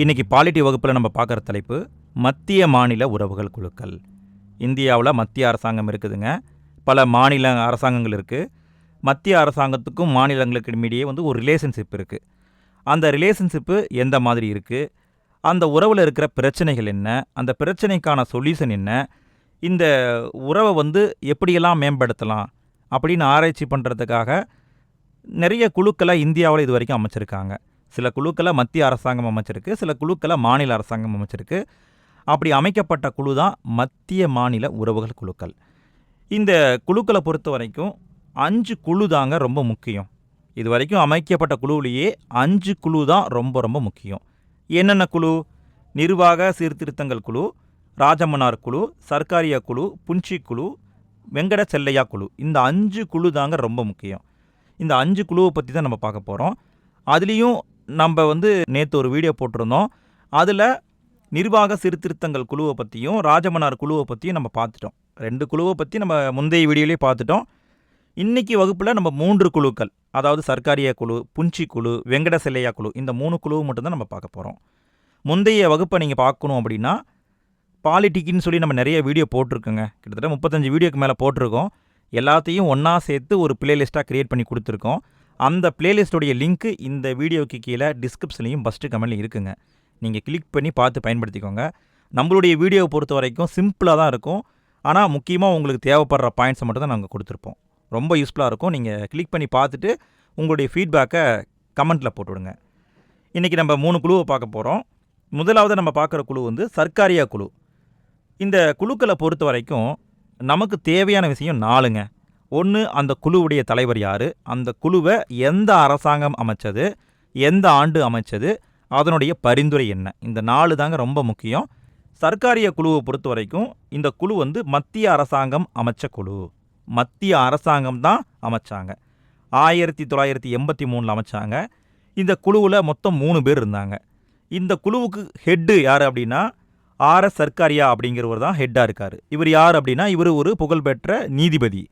இன்னைக்கு பாலிட்டி வகுப்பில் நம்ம பார்க்குற தலைப்பு மத்திய மாநில உறவுகள் குழுக்கள். இந்தியாவில் மத்திய அரசாங்கம் இருக்குதுங்க. பல மாநில அரசாங்கங்கள் இருக்குது மத்திய அரசாங்கத்துக்கும் மாநிலங்களுக்கு இடையே வந்து ஒரு ரிலேஷன்ஷிப் இருக்குது அந்த ரிலேஷன்ஷிப்பு எந்த மாதிரி இருக்குது அந்த உறவில் இருக்கிற பிரச்சனைகள் என்ன? அந்த பிரச்சனைக்கான சொல்யூஷன் என்ன? இந்த உறவை வந்து எப்படியெல்லாம் மேம்படுத்தலாம்? அப்படின்னு ஆராய்ச்சி பண்ணுறதுக்காக நிறைய குழுக்களை இந்தியாவில் இது வரைக்கும் அமைச்சிருக்காங்க. சில குழுக்களை மத்திய அரசாங்கம் அமைச்சிருக்கு சில குழுக்களை மாநில அரசாங்கம் அமைச்சிருக்கு. அப்படி அமைக்கப்பட்ட குழு தான் மத்திய மாநில உறவுகள் குழுக்கள். இந்த குழுக்களை பொறுத்த வரைக்கும் அஞ்சு குழு தாங்க ரொம்ப முக்கியம். இது வரைக்கும் அமைக்கப்பட்ட குழுவிலேயே அஞ்சு குழு தான் ரொம்ப ரொம்ப முக்கியம். என்னென்ன குழு? நிர்வாக சீர்திருத்தங்கள் குழு ராஜமன்னார் குழு சர்க்காரிய குழு புன்ச்சி குழு வெங்கட செல்லையா குழு. இந்த அஞ்சு குழு தாங்க ரொம்ப முக்கியம். இந்த அஞ்சு குழுவை பற்றி தான் நம்ம பார்க்க போகிறோம் அதுலேயும் நம்ம வந்து நேற்று ஒரு வீடியோ போட்டிருந்தோம். அதில் நிர்வாக சீர்திருத்தங்கள் குழுவை பற்றியும் ராஜமன்னார் குழுவை பற்றியும் நம்ம பார்த்துட்டோம். ரெண்டு குழுவை பற்றி நம்ம முந்தைய வீடியோலேயே பார்த்துட்டோம். இன்றைக்கி வகுப்பில் நம்ம மூன்று குழுக்கள் அதாவது சர்க்காரிய குழு புஞ்சி குழு வெங்கட செல்லையா குழு இந்த மூணு குழுவை மட்டும்தான் நம்ம பார்க்க போகிறோம் முந்தைய வகுப்பை நீங்கள் பார்க்கணும் அப்படின்னா பாலிட்டிக்குன்னு சொல்லி நம்ம நிறைய வீடியோ போட்டிருக்கோங்க. கிட்டத்தட்ட முப்பத்தஞ்சு வீடியோக்கு மேலே போட்டிருக்கோம். எல்லாத்தையும் ஒன்றா சேர்த்து ஒரு பிளேலிஸ்ட்டாக க்ரியேட் பண்ணி கொடுத்துருக்கோம். அந்த பிளேலிஸ்ட்டோடைய லிங்க்கு இந்த வீடியோக்கு கீழே டிஸ்கிரிப்ஷன்லையும் ஃபஸ்ட்டு கமெண்ட்லையும் இருக்குங்க. நீங்கள் கிளிக் பண்ணி பார்த்து பயன்படுத்திக்கோங்க. நம்மளுடைய வீடியோவை பொறுத்த வரைக்கும் சிம்பிளாக தான் இருக்கும். ஆனால் முக்கியமாக உங்களுக்கு தேவைப்படுற பாயிண்ட்ஸை மட்டும் தான் நாங்கள் கொடுத்துருப்போம். ரொம்ப யூஸ்ஃபுல்லாக இருக்கும். நீங்கள் கிளிக் பண்ணி பார்த்துட்டு உங்களுடைய ஃபீட்பேக்கை கமெண்ட்டில் போட்டுவிடுங்க. இன்றைக்கி நம்ம மூணு குழுவை பார்க்க போகிறோம் முதலாவது நம்ம பார்க்குற குழு வந்து சர்க்காரியா குழு. இந்த குழுக்களை பொறுத்த வரைக்கும் நமக்கு தேவையான விஷயம் நாலுங்க. ஒன்று அந்த குழுவுடைய தலைவர் யார்? அந்த குழுவை எந்த அரசாங்கம் அமைச்சது? எந்த ஆண்டு அமைச்சது? அதனுடைய பரிந்துரை என்ன? இந்த நாலு தாங்க ரொம்ப முக்கியம். சர்க்காரிய குழுவை பொறுத்த வரைக்கும் இந்த குழு வந்து மத்திய அரசாங்கம் அமைச்ச குழு. மத்திய அரசாங்கம் தான் அமைச்சாங்க. ஆயிரத்தி தொள்ளாயிரத்தி எண்பத்தி மூணில் அமைச்சாங்க. இந்த குழுவில் மொத்தம் மூணு பேர் இருந்தாங்க. இந்த குழுவுக்கு ஹெட்டு யார் அப்படின்னா ஆர்எஸ் சர்க்காரியா அப்படிங்கிறவர் தான் ஹெட்டாக இருக்கார். இவர் யார் அப்படின்னா இவர் ஒரு புகழ்பெற்ற நீதிபதி.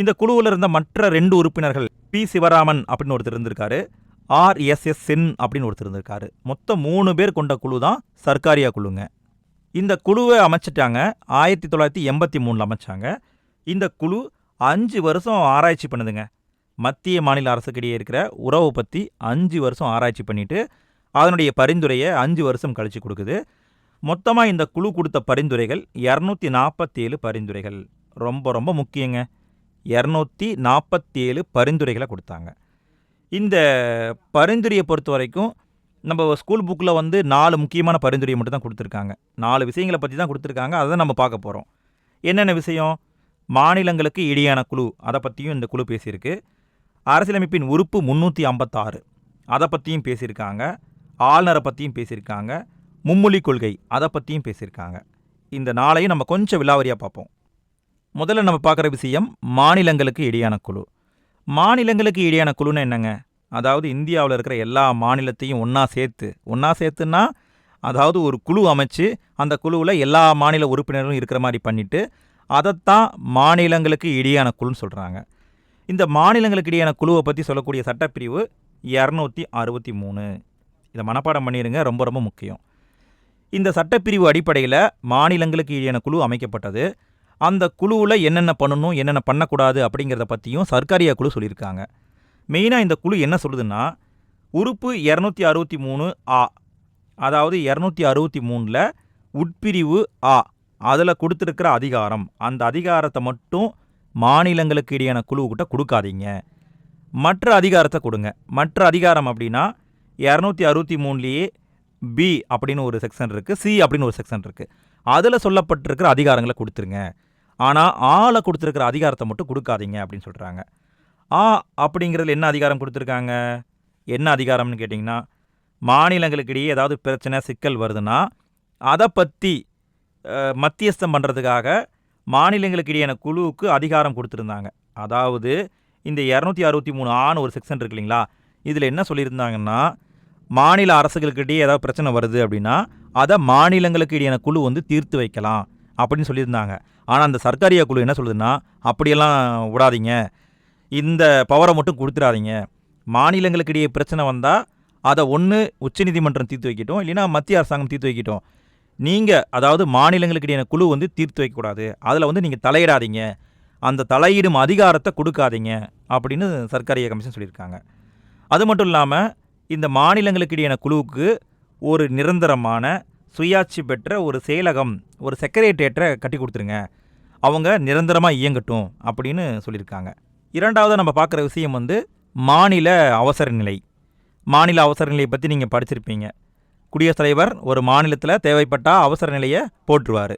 இந்த குழுவில் இருந்த மற்ற ரெண்டு உறுப்பினர்கள் பி. சிவராமன் அப்படின்னு ஒருத்தர் இருந்திருக்காரு. ஆர்எஸ்எஸ் சென் அப்படின்னு ஒருத்தர் இருந்திருக்காரு. மொத்தம் மூணு பேர் கொண்ட குழு தான் சர்க்காரியா குழுங்க. இந்த குழுவை அமைச்சிட்டாங்க. ஆயிரத்தி தொள்ளாயிரத்தி எண்பத்தி மூணில் அமைச்சாங்க. இந்த குழு அஞ்சு வருஷம் ஆராய்ச்சி பண்ணுதுங்க. மத்திய மாநில அரசுக்கிடையே இருக்கிற உறவை பற்றி அஞ்சு வருஷம் ஆராய்ச்சி பண்ணிட்டு அதனுடைய பரிந்துரையை அஞ்சு வருஷம் கழித்து கொடுக்குது. மொத்தமாக இந்த குழு கொடுத்த பரிந்துரைகள் இரநூத்தி நாற்பத்தேழு பரிந்துரைகள். ரொம்ப ரொம்ப முக்கியங்க. இரநூத்தி நாற்பத்தேழு பரிந்துரைகளை கொடுத்தாங்க. இந்த பரிந்துரையை பொறுத்த வரைக்கும் நம்ம ஸ்கூல் புக்கில் வந்து நாலு முக்கியமான பரிந்துரையை மட்டும் தான் கொடுத்துருக்காங்க. நாலு விஷயங்களை பற்றி தான் கொடுத்துருக்காங்க. அதை தான் நம்ம பார்க்க போகிறோம் என்னென்ன விஷயம்? மாநிலங்களுக்கு இடையான குழு. அதை பற்றியும் இந்த குழு பேசியிருக்கு. அரசியலமைப்பின் உறுப்பு முந்நூற்றி ஐம்பத்தாறு. அதை பற்றியும் பேசியிருக்காங்க. ஆளுநரை பற்றியும் பேசியிருக்காங்க. மும்மொழி கொள்கை. அதை பற்றியும் பேசியிருக்காங்க. இந்த நாளையும் நம்ம கொஞ்சம் விலாவரியாக பார்ப்போம். முதல்ல நம்ம பார்க்குற விஷயம் மாநிலங்களுக்கு இடையான குழு. மாநிலங்களுக்கு இடையான குழுன்னு என்னங்க? அதாவது இந்தியாவில் இருக்கிற எல்லா மாநிலத்தையும் ஒன்றா சேர்த்து ஒன்றா சேர்த்துன்னா அதாவது ஒரு குழு அமைச்சு அந்த குழுவில் எல்லா மாநில உறுப்பினர்களும் இருக்கிற மாதிரி பண்ணிவிட்டு அதைத்தான் மாநிலங்களுக்கு இடையான குழுன்னு சொல்கிறாங்க இந்த மாநிலங்களுக்கு இடையான குழுவை பற்றி சொல்லக்கூடிய சட்டப்பிரிவு இரநூத்தி அறுபத்தி மூணு. இதை மனப்பாடம் பண்ணிடுங்க ரொம்ப ரொம்ப முக்கியம். இந்த சட்டப்பிரிவு அடிப்படையில் மாநிலங்களுக்கு இடையான குழு அமைக்கப்பட்டது. அந்த குழுவில் என்னென்ன பண்ணணும் என்னென்ன பண்ணக்கூடாது அப்படிங்கிறத பற்றியும் சர்க்காரியா குழு சொல்லியிருக்காங்க. மெயினாக இந்த குழு என்ன சொல்லுதுன்னா உறுப்பு இரநூத்தி அறுபத்தி மூணு ஆ அதாவது இரநூத்தி அறுபத்தி மூணில் உட்பிரிவு ஆ அதில் கொடுத்துருக்கிற அதிகாரம். அந்த அதிகாரத்தை மட்டும் மாநிலங்களுக்கு இடையான குழுவுக்கிட்ட கொடுக்காதீங்க. மற்ற அதிகாரத்தை கொடுங்க. மற்ற அதிகாரம் அப்படின்னா இரநூத்தி அறுபத்தி மூணுலேயே பி அப்படின்னு ஒரு செக்ஷன் இருக்குது சி அப்படின்னு ஒரு செக்ஷன் இருக்குது அதில் சொல்லப்பட்டிருக்கிற அதிகாரங்களை கொடுத்துருங்க. ஆனால் ஆளை கொடுத்துருக்கிற அதிகாரத்தை மட்டும் கொடுக்காதீங்க அப்படின்னு சொல்கிறாங்க ஆ அப்படிங்கிறதுல என்ன அதிகாரம் கொடுத்துருக்காங்க? என்ன அதிகாரம்னு கேட்டிங்கன்னா மாநிலங்களுக்கு இடையே ஏதாவது பிரச்சனை சிக்கல் வருதுன்னா அதை பற்றி மத்தியஸ்தம் பண்ணுறதுக்காக மாநிலங்களுக்கு இடையான குழுவுக்கு அதிகாரம் கொடுத்துருந்தாங்க. அதாவது இந்த இரநூத்தி அறுபத்தி மூணு ஆன்னு ஒரு செக்ஷன் இருக்கு இல்லைங்களா? இதில் என்ன சொல்லியிருந்தாங்கன்னா மாநில அரசுகளுக்கிட்டே ஏதாவது பிரச்சனை வருது அப்படின்னா அதை மாநிலங்களுக்கு இடையான குழு வந்து தீர்த்து வைக்கலாம். அப்படின்னு சொல்லியிருந்தாங்க. ஆனால் அந்த சர்க்காரியா குழு என்ன சொல்லுதுன்னா அப்படியெல்லாம் விடாதீங்க. இந்த பவரை மட்டும் கொடுத்துடாதீங்க. மாநிலங்களுக்கு இடையே பிரச்சனை வந்தால் அதை ஒன்று உச்சநீதிமன்றம் தீர்த்து வைக்கட்டும். இல்லைன்னா மத்திய அரசாங்கம் தீர்த்து வைக்கட்டும். நீங்கள் அதாவது மாநிலங்களுக்கு இடையான குழு வந்து தீர்த்து வைக்கக்கூடாது. அதில் வந்து நீங்கள் தலையிடாதீங்க. அந்த தலையிடும் அதிகாரத்தை கொடுக்காதீங்க. அப்படின்னு சர்க்காரிய கமிஷன் சொல்லியிருக்காங்க. அது மட்டும் இல்லாமல் இந்த மாநிலங்களுக்கு இடையான குழுவுக்கு ஒரு நிரந்தரமான சுயாட்சி பெற்ற ஒரு செயலகம் ஒரு செக்ரேட்டேட்டரை கட்டி கொடுத்துருங்க. அவங்க நிரந்தரமாக இயங்கட்டும் அப்படின்னு சொல்லியிருக்காங்க. இரண்டாவது நம்ம பார்க்குற விஷயம் வந்து மாநில அவசர நிலை. மாநில அவசர நிலையை பற்றி நீங்கள் படிச்சிருப்பீங்க. குடியரசுத் தலைவர் ஒரு மாநிலத்தில் தேவைப்பட்டால் அவசர நிலையை போட்டுருவார்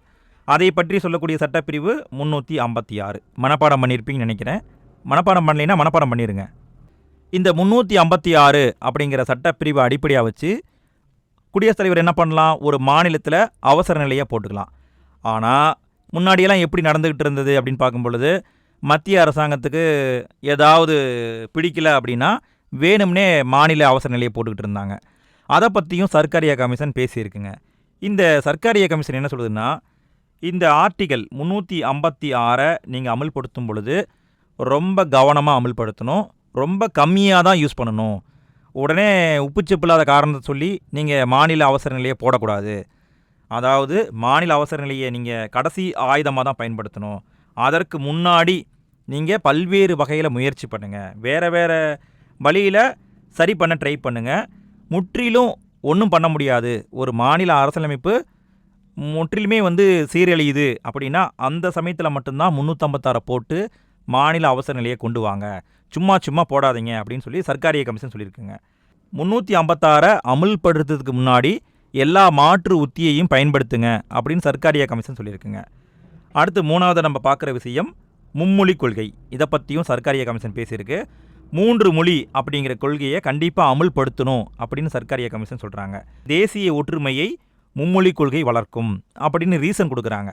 அதை பற்றி சொல்லக்கூடிய சட்டப்பிரிவு முந்நூற்றி ஐம்பத்தி ஆறு. மனப்பாடம் பண்ணியிருப்பீங்கன்னு நினைக்கிறேன். மனப்பாடம் பண்ணலைன்னா மனப்பாடம் பண்ணிடுங்க இந்த முந்நூற்றி ஐம்பத்தி ஆறு அப்படிங்கிற சட்டப்பிரிவை அடிப்படையாக வச்சு குடியரசுத் தலைவர் என்ன பண்ணலாம்? ஒரு மாநிலத்தில் அவசர நிலையை போட்டுக்கலாம். ஆனால் முன்னாடியெல்லாம் எப்படி நடந்துக்கிட்டு இருந்தது அப்படின்னு பார்க்கும் பொழுது மத்திய அரசாங்கத்துக்கு ஏதாவது பிடிக்கல அப்படின்னா வேணும்னே மாநில அவசர நிலையை போட்டுக்கிட்டு இருந்தாங்க. அதை பற்றியும் சர்க்காரிய கமிஷன் பேசியிருக்குங்க. இந்த சர்க்காரிய கமிஷன் என்ன சொல்லுதுன்னா இந்த ஆர்டிகல் முந்நூற்றி ஐம்பத்தி ஆறை நீங்கள் அமல்படுத்தும் பொழுது ரொம்ப கவனமாக அமல்படுத்தணும். ரொம்ப கம்மியாக தான் யூஸ் பண்ணணும். உடனே உப்புச்சப்பு இல்லாத காரணத்தை சொல்லி நீங்கள் மாநில அவசர நிலையை போடக்கூடாது. அதாவது மாநில அவசர நிலையை நீங்கள் கடைசி ஆயுதமாக தான் பயன்படுத்தணும். அதற்கு முன்னாடி நீங்கள் பல்வேறு வகையில் முயற்சி பண்ணுங்கள் வேறு வேறு வழியில் சரி பண்ண ட்ரை பண்ணுங்கள் முற்றிலும் ஒன்றும் பண்ண முடியாது. ஒரு மாநில அரசியலமைப்பு முற்றிலுமே வந்து சீரழியுது அப்படின்னா அந்த சமயத்தில் மட்டும்தான் முந்நூற்றம்பத்தாறை போட்டு மாநில அவசர நிலையை கொண்டு வாங்க. சும்மா சும்மா போடாதீங்க அப்படின்னு சொல்லி சர்க்காரிய கமிஷன் சொல்லியிருக்குங்க. முந்நூற்றி ஐம்பத்தாறை அமுல்படுத்துறதுக்கு முன்னாடி எல்லா மாற்று உத்தியையும் பயன்படுத்துங்க அப்படின்னு சர்க்காரிய கமிஷன் சொல்லியிருக்குங்க. அடுத்து மூணாவது நம்ம பார்க்குற விஷயம் மும்மொழி கொள்கை. இதை பற்றியும் சர்க்காரிய கமிஷன் பேசியிருக்கு. மூன்று மொழி அப்படிங்கிற கொள்கையை கண்டிப்பாக அமுல்படுத்தணும் அப்படின்னு சர்க்காரிய கமிஷன் சொல்கிறாங்க தேசிய ஒற்றுமையை மும்மொழி கொள்கை வளர்க்கும் அப்படின்னு ரீசன் கொடுக்குறாங்க.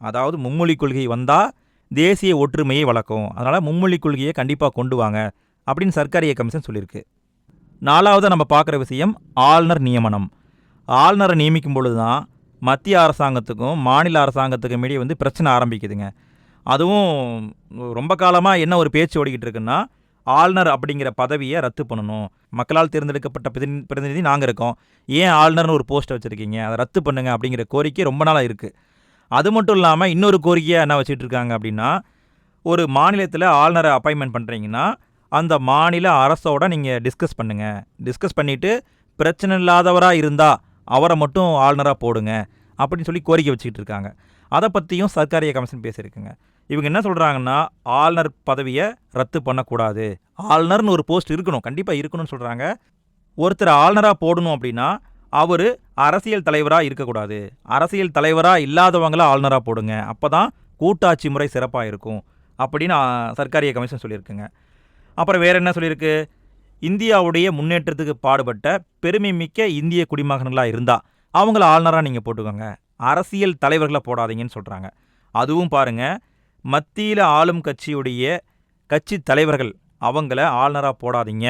அதாவது மும்மொழி கொள்கை வந்தால் தேசிய ஒற்றுமையை வளர்க்கும். அதனால் மும்மொழி கொள்கையை கண்டிப்பாக கொண்டு வாங்க அப்படின்னு சர்க்காரிய கமிஷன் சொல்லியிருக்கு. நாலாவது நம்ம பார்க்குற விஷயம் ஆளுநர் நியமனம். ஆளுநரை நியமிக்கும் பொழுது தான் மத்திய அரசாங்கத்துக்கும் மாநில அரசாங்கத்துக்கும் இடையே வந்து பிரச்சனை ஆரம்பிக்குதுங்க. அதுவும் ரொம்ப காலமாக என்ன ஒரு பேச்சு ஓடிக்கிட்டு இருக்குன்னா ஆளுநர் அப்படிங்கிற பதவியை ரத்து பண்ணணும். மக்களால் தேர்ந்தெடுக்கப்பட்ட பிரதிநி பிரதிநிதி நாங்கள் இருக்கோம். ஏன் ஆளுநர்னு ஒரு போஸ்ட்டை வச்சுருக்கீங்க? அதை ரத்து பண்ணுங்க அப்படிங்கிற கோரிக்கை ரொம்ப நாளாக இருக்குது அது மட்டும் இல்லாமல் இன்னொரு கோரிக்கையாக என்ன வச்சுட்டு இருக்காங்க அப்படின்னா ஒரு மாநிலத்தில் ஆளுநரை அப்பாயின்மெண்ட் பண்ணுறீங்கன்னா அந்த மாநில அரசோட நீங்கள் டிஸ்கஸ் பண்ணுங்கள் டிஸ்கஸ் பண்ணிவிட்டு பிரச்சனை இல்லாதவராக இருந்தால் அவரை மட்டும் ஆளுநராக போடுங்க அப்படின்னு சொல்லி கோரிக்கை வச்சுக்கிட்டு இருக்காங்க அதை பற்றியும் சர்க்காரிய கமிஷன் பேசியிருக்குங்க. இவங்க என்ன சொல்கிறாங்கன்னா ஆளுநர் பதவியை ரத்து பண்ணக்கூடாது. ஆளுநர்னு ஒரு போஸ்ட் இருக்கணும். கண்டிப்பாக இருக்கணும்னு சொல்கிறாங்க ஒருத்தர் ஆளுநராக போடணும் அப்படின்னா அவர் அரசியல் தலைவராக இருக்கக்கூடாது. அரசியல் தலைவராக இல்லாதவங்கள ஆளுநராக போடுங்க. அப்போ தான் கூட்டாட்சி முறை சிறப்பாக இருக்கும் அப்படின்னு சர்க்காரிய கமிஷன் சொல்லியிருக்குங்க. அப்புறம் வேறு என்ன சொல்லியிருக்கு? இந்தியாவுடைய முன்னேற்றத்துக்கு பாடுபட்ட பெருமை மிக்க இந்திய குடிமகன்களாக இருந்தால் அவங்கள ஆளுநராக நீங்கள் போட்டுக்கோங்க. அரசியல் தலைவர்களை போடாதீங்கன்னு சொல்கிறாங்க அதுவும் பாருங்க மத்தியில் ஆளும் கட்சியுடைய கட்சி தலைவர்கள் அவங்கள ஆளுநராக போடாதீங்க.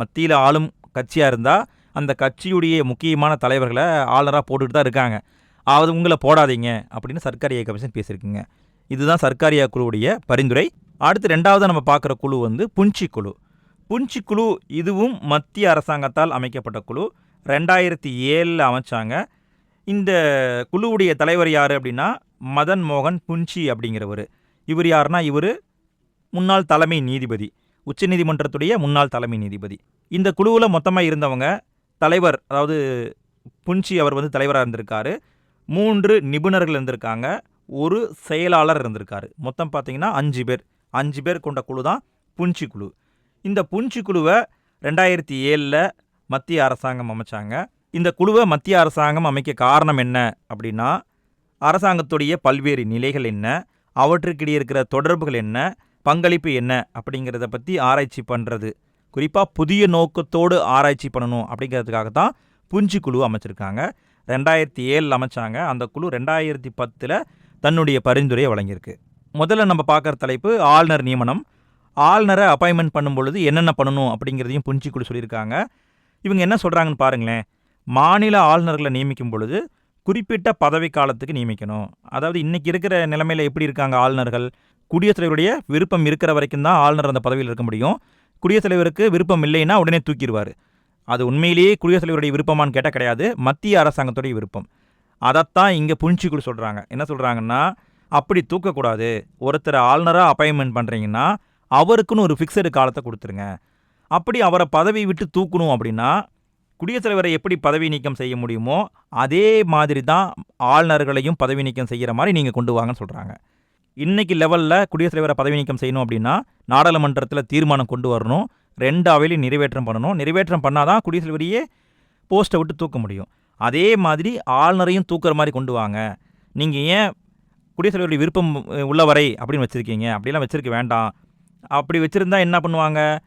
மத்தியில் ஆளும் கட்சியாக இருந்தால் அந்த கட்சியுடைய முக்கியமான தலைவர்களை ஆளுநராக போட்டுக்கிட்டு தான் இருக்காங்க. அது உங்களை போடாதீங்க அப்படின்னு சர்க்காரிய கமிஷன் பேசியிருக்குங்க. இதுதான் சர்க்காரியா குழுவுடைய பரிந்துரை. அடுத்து ரெண்டாவது நம்ம பார்க்குற குழு வந்து புஞ்சி குழு. புஞ்சி குழு இதுவும் மத்திய அரசாங்கத்தால் அமைக்கப்பட்ட குழு. ரெண்டாயிரத்தி ஏழில் அமைச்சாங்க. இந்த குழுவுடைய தலைவர் யார் அப்படின்னா மதன் மோகன் புஞ்சி அப்படிங்கிறவர். இவர் யாருன்னா இவர்? முன்னாள் தலைமை நீதிபதி. உச்சநீதிமன்றத்துடைய முன்னாள் தலைமை நீதிபதி. இந்த குழுவில் மொத்தமாக இருந்தவங்க தலைவர் அதாவது புன்ச்சி அவர் வந்து தலைவராக இருந்திருக்காரு. மூன்று நிபுணர்கள் இருந்திருக்காங்க. ஒரு செயலாளர் இருந்திருக்காரு. மொத்தம் பார்த்தீங்கன்னா அஞ்சு பேர். அஞ்சு பேர் கொண்ட குழு தான் புன்ச்சி குழு. இந்த புன்ச்சி குழுவை ரெண்டாயிரத்தி ஏழில் மத்திய அரசாங்கம் அமைச்சாங்க. இந்த குழுவை மத்திய அரசாங்கம் அமைக்க காரணம் என்ன அப்படின்னா அரசாங்கத்துடைய பல்வேறு நிலைகள் என்ன அவற்றுக்கிடையே இருக்கிற தொடர்புகள் என்ன பங்களிப்பு என்ன அப்படிங்கிறத பற்றி ஆராய்ச்சி பண்ணுறது குறிப்பாக புதிய நோக்கத்தோடு ஆராய்ச்சி பண்ணணும் அப்படிங்கிறதுக்காக தான் புஞ்சி குழு அமைச்சிருக்காங்க. ரெண்டாயிரத்தி ஏழில் அமைச்சாங்க. அந்த குழு ரெண்டாயிரத்தி பத்தில் தன்னுடைய பரிந்துரையை வழங்கியிருக்கு. முதல்ல நம்ம பார்க்குற தலைப்பு ஆளுநர் நியமனம். ஆளுநரை அப்பாயின்மெண்ட் பண்ணும் பொழுது என்னென்ன பண்ணணும் அப்படிங்கிறதையும் புஞ்சி குழு சொல்லியிருக்காங்க. இவங்க என்ன சொல்கிறாங்கன்னு பாருங்களேன். மாநில ஆளுநர்களை நியமிக்கும் பொழுது குறிப்பிட்ட பதவி காலத்துக்கு நியமிக்கணும். அதாவது இன்றைக்கி இருக்கிற நிலைமையில் எப்படி இருக்காங்க ஆளுநர்கள்? குடியரசு தலைவருடைய விருப்பம் இருக்கிற வரைக்கும் தான் ஆளுநர் அந்த பதவியில் இருக்க முடியும். குடியரசுத் தலைவருக்கு விருப்பம் இல்லைன்னா உடனே தூக்கிடுவார். அது உண்மையிலேயே குடியரசுத் தலைவருடைய விருப்பமான்னு கேட்டால் கிடையாது மத்திய அரசாங்கத்துடைய விருப்பம். அதைத்தான் இங்கே புஞ்சிக்குழு சொல்கிறாங்க என்ன சொல்கிறாங்கன்னா அப்படி தூக்கக்கூடாது. ஒருத்தரை ஆளுநராக அப்பாயின்மெண்ட் பண்ணுறீங்கன்னா அவருக்குன்னு ஒரு ஃபிக்ஸடு காலத்தை கொடுத்துருங்க. அப்படி அவரை பதவி விட்டு தூக்கணும் அப்படின்னா குடியரசுத் தலைவரை எப்படி பதவி நீக்கம் செய்ய முடியுமோ அதே மாதிரி தான் ஆளுநர்களையும் பதவி நீக்கம் செய்கிற மாதிரி நீங்கள் கொண்டு வாங்கன்னு சொல்கிறாங்க இன்னைக்கு லெவலில் குடியரசுத் தலைவரை பதவி நீக்கம் செய்யணும் அப்படின்னா நாடாளுமன்றத்தில் தீர்மானம் கொண்டு வரணும். ரெண்டு அவையிலையும் நிறைவேற்றம் பண்ணணும். நிறைவேற்றம் பண்ணால் தான் குடியரசுத் தலைவரையே போஸ்ட்டை விட்டு தூக்க முடியும். அதே மாதிரி ஆளுநரையும் தூக்குற மாதிரி கொண்டு வாங்க. நீங்கள் ஏன் குடியரசுத் தலைவருடைய விருப்பம் உள்ளவரை அப்படின்னு வச்சுருக்கீங்க. அப்படிலாம் வச்சுருக்க வேண்டாம். அப்படி வச்சுருந்தா என்ன பண்ணுவாங்க?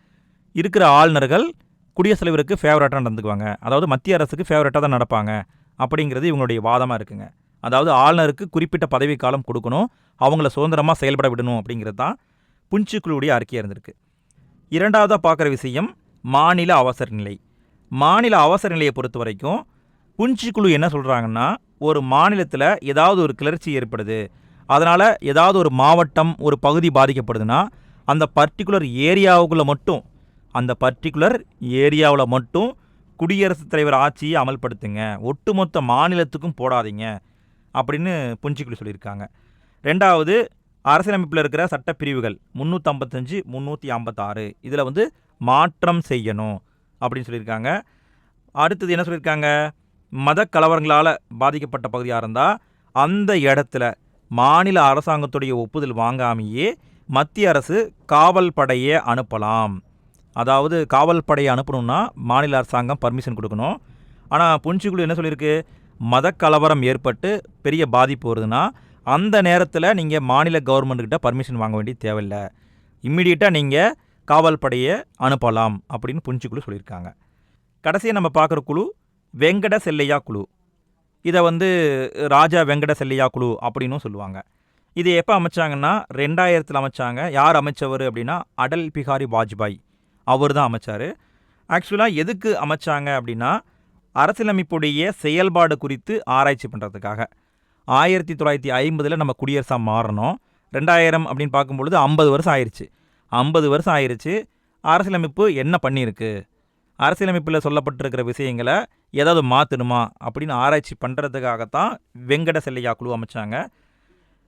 இருக்கிற ஆளுநர்கள் குடியரசுத் தலைவருக்கு ஃபேவரட்டாக நடந்துக்குவாங்க. அதாவது மத்திய அரசுக்கு ஃபேவரட்டாக தான் நடப்பாங்க. அப்படிங்கிறது இவங்களுடைய வாதமாக இருக்குங்க. அதாவது ஆளுநருக்கு குறிப்பிட்ட பதவி காலம் கொடுக்கணும் அவங்கள சுதந்திரமாக செயல்பட விடணும் அப்படிங்கிறது தான் புஞ்சிக்குழுவுடைய அறிக்கையாக இருந்திருக்கு. இரண்டாவதாக பார்க்குற விஷயம் மாநில அவசர நிலை. மாநில அவசர நிலையை பொறுத்த வரைக்கும் புஞ்சிக்குழு என்ன சொல்கிறாங்கன்னா ஒரு மாநிலத்தில் ஏதாவது ஒரு கிளர்ச்சி ஏற்படுது அதனால் ஏதாவது ஒரு மாவட்டம் ஒரு பகுதி பாதிக்கப்படுதுன்னா அந்த பர்டிகுலர் ஏரியாவுக்குள்ளே மட்டும் அந்த பர்டிகுலர் ஏரியாவில் மட்டும் குடியரசுத் தலைவர் ஆட்சியை அமல்படுத்துங்க. ஒட்டுமொத்த மாநிலத்துக்கும் போடாதீங்க. அப்படின்னு புஞ்சிக்குழு சொல்லியிருக்காங்க. ரெண்டாவது அரசியலமைப்பில் இருக்கிற சட்ட பிரிவுகள் முந்நூற்றம்பத்தஞ்சு முந்நூற்றி ஐம்பத்தாறு இதில் வந்து மாற்றம் செய்யணும் அப்படின்னு சொல்லியிருக்காங்க. அடுத்தது என்ன சொல்லியிருக்காங்க? மத கலவரங்களால் பாதிக்கப்பட்ட பகுதியாக இருந்தால் அந்த இடத்துல மாநில அரசாங்கத்துடைய ஒப்புதல் வாங்காமையே மத்திய அரசு காவல் படையை அனுப்பலாம். அதாவது காவல் படையை அனுப்பணும்னா மாநில அரசாங்கம் பர்மிஷன் கொடுக்கணும். ஆனால் புன்சிக்குழு என்ன சொல்லியிருக்கு? மத கலவரம் ஏற்பட்டு பெரிய பாதிப்பு வருதுன்னா அந்த நேரத்தில் நீங்கள் மாநில கவர்மெண்ட்டுக்கிட்ட பர்மிஷன் வாங்க வேண்டிய தேவையில்லை. இம்மிடியட்டாக நீங்கள் காவல் படையை அனுப்பலாம் அப்படின்னு புஞ்சிக்குழு சொல்லியிருக்காங்க. கடைசியாக நம்ம பார்க்குற குழு வெங்கட செல்லையா குழு. இதை வந்து ராஜா வெங்கட செல்லையா குழு அப்படின்னும் சொல்லுவாங்க. இது எப்போ அமைச்சாங்கன்னா ரெண்டாயிரத்தில் அமைச்சாங்க. யார் அமைச்சவர் அப்படின்னா அடல் பிகாரி வாஜ்பாய். அவர் தான் அமைச்சார். ஆக்சுவலாக எதுக்கு அமைச்சாங்க அப்படின்னா அரசியலமைப்புடைய செயல்பாடு குறித்து ஆராய்ச்சி பண்ணுறதுக்காக ஆயிரத்தி தொள்ளாயிரத்தி ஐம்பதில் நம்ம குடியரசாக மாறணும். ரெண்டாயிரம் அப்படின்னு பார்க்கும்பொழுது ஐம்பது வருஷம் ஆயிருச்சு. ஐம்பது வருஷம் ஆயிருச்சு. அரசியலமைப்பு என்ன பண்ணியிருக்கு? அரசியலமைப்பில் சொல்லப்பட்டிருக்கிற விஷயங்களை ஏதாவது மாற்றணுமா அப்படின்னு ஆராய்ச்சி பண்ணுறதுக்காகத்தான் வெங்கட செல்லையா குழு அமைச்சாங்க.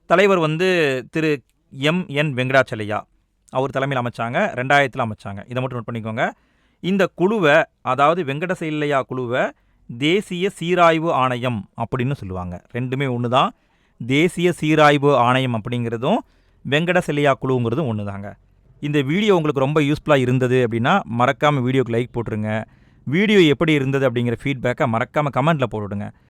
தலைவர் வந்து திரு எம் என் வெங்கடாச்சலையா. அவர் தலைமையில் அமைச்சாங்க. ரெண்டாயிரத்தில் அமைச்சாங்க. இதை மட்டும் நோட் பண்ணிக்கோங்க. இந்த குழுவை அதாவது வெங்கடசெல்லையா குழுவை தேசிய சீராய்வு ஆணையம் அப்படின்னு சொல்லுவாங்க. ரெண்டுமே ஒன்று தான் தேசிய சீராய்வு ஆணையம் அப்படிங்கிறதும் வெங்கடசெல்லையா குழுங்கிறதும் ஒன்று தாங்க இந்த வீடியோ உங்களுக்கு ரொம்ப யூஸ்ஃபுல்லாக இருந்தது அப்படின்னா மறக்காமல் வீடியோக்கு லைக் போட்டுருங்க. வீடியோ எப்படி இருந்தது அப்படிங்கிற ஃபீட்பேக்கை மறக்காமல் கமெண்ட்டில் போட்டுவிடுங்க